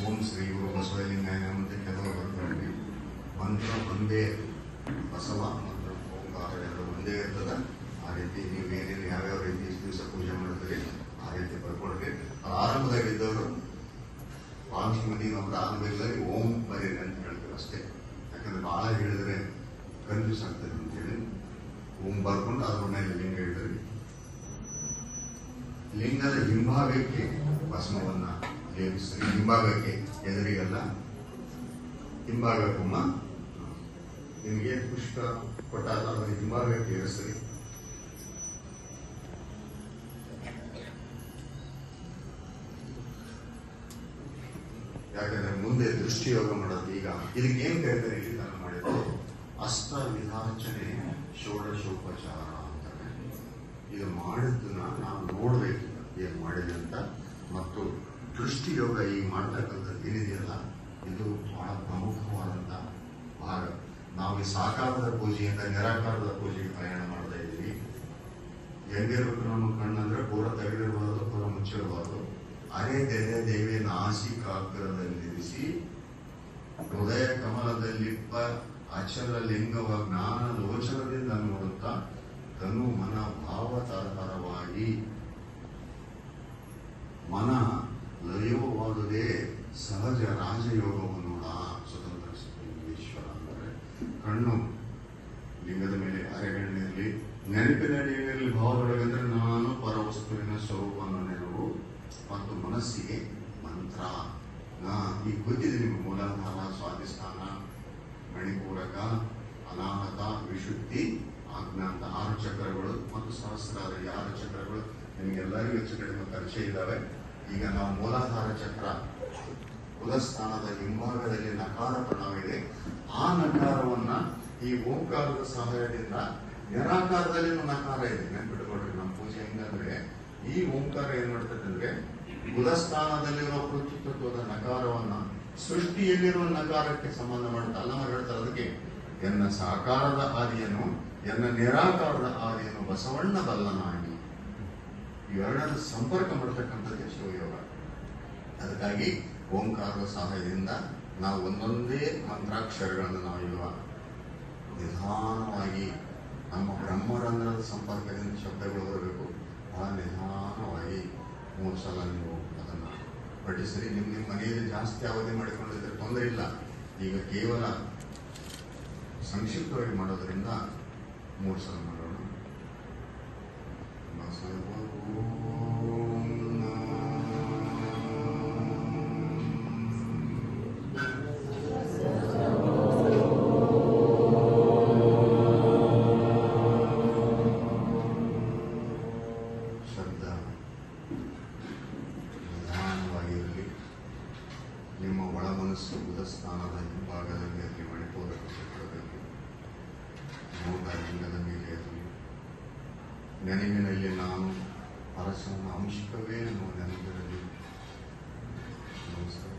ಓಂ ಶ್ರೀ ಗುರು ಬಸವಲಿಂಗಾಯ ಅಂತ ಕೆಲವು ಬರ್ತೀವಿ ಮಂತ್ರ ಒಂದೇ ಬಸವ, ಮಂತ್ರ ಓಂಕಾರ ಎರಡು ಒಂದೇ ಇರ್ತದೆ. ಆ ರೀತಿ ನೀವು ಏನೇನು ಯಾವ್ಯಾವ ರೀತಿ ಇಷ್ಟು ದಿವಸ ಪೂಜೆ ಮಾಡ್ತೀರಿ ಆ ರೀತಿ ಬರ್ಕೊಡ್ರಿ ಆರಂಭದಾಗಿದ್ದವರು ವಾಲ್ಮೀಕಿ ಮಂದಿ ನಮ್ಮ ಆರಂಭದಲ್ಲಿ ಓಂ ಬರೀರಿ ಅಂತ ಹೇಳ್ತೀವಿ ಅಷ್ಟೇ. ಯಾಕಂದ್ರೆ ಭಾಳ ಹೇಳಿದ್ರೆ ಕನ್ಫ್ಯೂಸ್ ಆಗ್ತದೆ ಅಂತೇಳಿ. ಓಂ ಬರ್ಕೊಂಡು ಅದ್ರ ಮೇಲೆ ಲಿಂಗ ಹೇಳಿದ್ರಿ ಲಿಂಗದ ಹಿಂಭಾಗಕ್ಕೆ ಭಸ್ಮವನ್ನ ಲೇಪಿಸ್ರಿ ಹಿಂಭಾಗಕ್ಕೆ ಎದುರಿಗಲ್ಲ. ಹಿಂಭಾಗಕ್ಕಮ್ಮ ನಿಮಗೆ ಪುಷ್ಪ ಕೊಟ್ಟಾಗ ಅದರ ಹಿಂಭಾಗಕ್ಕೆ ಇರಿಸ್ರಿ ಯಾಕಂದ್ರೆ ಮುಂದೆ ದೃಷ್ಟಿ ಯೋಗ ಮಾಡೋದು ಈಗ. ಇದಕ್ಕೆ ಏನ್ ಕರೀತಾರೆ ಇಲ್ಲಿ ನಾನು ಮಾಡಿದ್ರು, ಅಸ್ತ ವಿಧಾಚನೆ ಷೋಡಶೋಪಚಾರ ಅಂತಾರೆ. ಇದು ಮಾಡಿದ್ದನ್ನ ನಾವು ನೋಡ್ಬೇಕು. ಏನ್ ಮಾಡಿದೆ ಅಂತ ಮತ್ತು ದೃಷ್ಟಿ ಯೋಗ ಈಗ ಮಾಡ್ತಕ್ಕಂಥದ್ದು ಏನಿದೆಯಲ್ಲ, ಇದು ಬಹಳ ಪ್ರಮುಖವಾದಂಥ ಭಾಗ. ನಾವು ಈ ಸಾಕಾರದ ಪೂಜೆಯಿಂದ ನಿರಾಕಾರದ ಪೂಜೆಗೆ ಪ್ರಯಾಣ ಮಾಡ್ತಾ ಇದ್ದೀವಿ. ಹೆಂಗಿರ್ಬೇಕು ನಮ್ಮ ಕಣ್ಣಂದ್ರೆ ಪೂರ ತೆಗೆದಿರಬಾರ್ದು ಪೂರ ಮುಚ್ಚಿರಬಾರ್ದು. ಅರೆ ತೆರೆ ದೇವಿ ನಾಸಿಕಾಗ್ರದಲ್ಲಿರಿಸಿ ಹೃದಯ ಕಮಲದಲ್ಲಿಪ್ಪ ಅಚಲ ಲಿಂಗವ ಜ್ಞಾನ ಲೋಚನದಿಂದ ನೋಡುತ್ತಾ ತನು ಮನ ಭಾವ ತರತರವಾಗಿ ರಾಜಯೋಗವನ್ನು ಸ್ವತಂತ್ರ ಅಂದರೆ ಕಣ್ಣು ಲಿಂಗದ ಮೇಲೆ ಅರೆಗಣ್ಣಿರಲಿ ನೆನಪಿನ ನೀರಿನಲ್ಲಿ ಭಾವದೊಳಗಂದ್ರೆ ನಾನು ಪರವಸ್ತುವಿನ ಸ್ವರೂಪವನ್ನು ನೆರವು ಮತ್ತು ಮನಸ್ಸಿಗೆ ಮಂತ್ರ. ನಾ ಈ ಗೊತ್ತಿದೆ ನಿಮಗೆ ಮೂಲಾಧಾರ, ಸ್ವಾಧಿಷ್ಠಾನ, ಮಣಿಪೂರಕ, ಅನಾಹತ, ವಿಶುದ್ಧಿ ಆಜ್ಞಾ ಆರು ಚಕ್ರಗಳು ಮತ್ತು ಸಹಸ್ರಾರ ಆರು ಚಕ್ರಗಳು? ನಿಮಗೆಲ್ಲರಿಗೂ ಹೆಚ್ಚು ಕಡಿಮೆ ಪರಿಚಯ ಇದ್ದಾವೆ. ಈಗ ನಾವು ಮೂಲಾಧಾರ ಚಕ್ರ ಉದಸ್ಥಾನದ ಹಿಂಭಾಗದಲ್ಲಿ ನಕಾರ ಪ್ರಣವವಿದೆ ಆ ನಕಾರವನ್ನ ಈ ಓಂಕಾರದ ಸಹಾಯದಿಂದ ನಿರಾಕಾರದಲ್ಲಿ ನಕಾರ ಇದೆ. ನೆನ್ಪಿಟ್ಕೊಳ್ರಿ, ನಮ್ಮ ಪೂಜೆ ಹೆಂಗಂದ್ರೆ ಈ ಓಂಕಾರ ಏನ್ ಮಾಡ್ತದೆ ಅಂದ್ರೆ ಉದಸ್ಥಾನದಲ್ಲಿರುವ ಕೃತಿತ್ವದ ನಕಾರವನ್ನ ಸೃಷ್ಟಿಯಲ್ಲಿರುವ ನಕಾರಕ್ಕೆ ಸಂಬಂಧ ಮಾಡುತ್ತೆ. ಅಲ್ಲ ಹೇಳ್ತಾರೆ ಅದಕ್ಕೆ, ಎನ್ನ ಸಾಕಾರದ ಆದಿಯನ್ನು ಎನ್ನ ನಿರಾಕಾರದ ಆದಿಯನ್ನು ಬಸವಣ್ಣ ಬಲ್ಲನಾಗಿ ಇವೆರಡರ ಸಂಪರ್ಕ ಮಾಡತಕ್ಕಂಥದ್ದೇ ಶಿವಯೋಗ. ಅದಕ್ಕಾಗಿ ಓಂಕಾರದ ಸಹಾಯದಿಂದ ನಾವು ಒಂದೊಂದೇ ಮಂತ್ರಾಕ್ಷರಗಳನ್ನು ನಾವು ಇವಾಗ ನಿಧಾನವಾಗಿ ನಮ್ಮ ಬ್ರಹ್ಮರಂಧ್ರದ ಸಂಪರ್ಕದಿಂದ ಶಬ್ದಗಳು ಬರಬೇಕು. ಬಹಳ ನಿಧಾನವಾಗಿ ಮೂರು ಸಲ ನೀವು ಅದನ್ನು ಪಠಿಸಿರಿ. ನಿಮ್ಮ ನಿಮ್ಮ ಮನೆಯಲ್ಲಿ ಜಾಸ್ತಿ ಅವಧಿ ಮಾಡಿಕೊಂಡಿದ್ರೆ ತೊಂದರೆ ಇಲ್ಲ. ಈಗ ಕೇವಲ ಸಂಕ್ಷಿಪ್ತವಾಗಿ ಮಾಡೋದರಿಂದ ಮೂರು ಸಲ ಮಾಡೋಣ ಮನಸ್ಸು ಉದಸ್ಥಾನದ ಹಿಂಭಾಗದಲ್ಲಿ ಅಲ್ಲಿ ಮಣಿಪೂರಕ ಚಕ್ರದಲ್ಲಿ ಮೂಲ ಲಿಂಗದ ಮೇಲೆ ಇರಲಿ ನೆನಪಿನಲ್ಲಿ ನಾನು ಪರಶನ ಅಂಶವೇ ನಮ್ಮ ನೆನಪಿರಲಿ ನಮಸ್ಕಾರ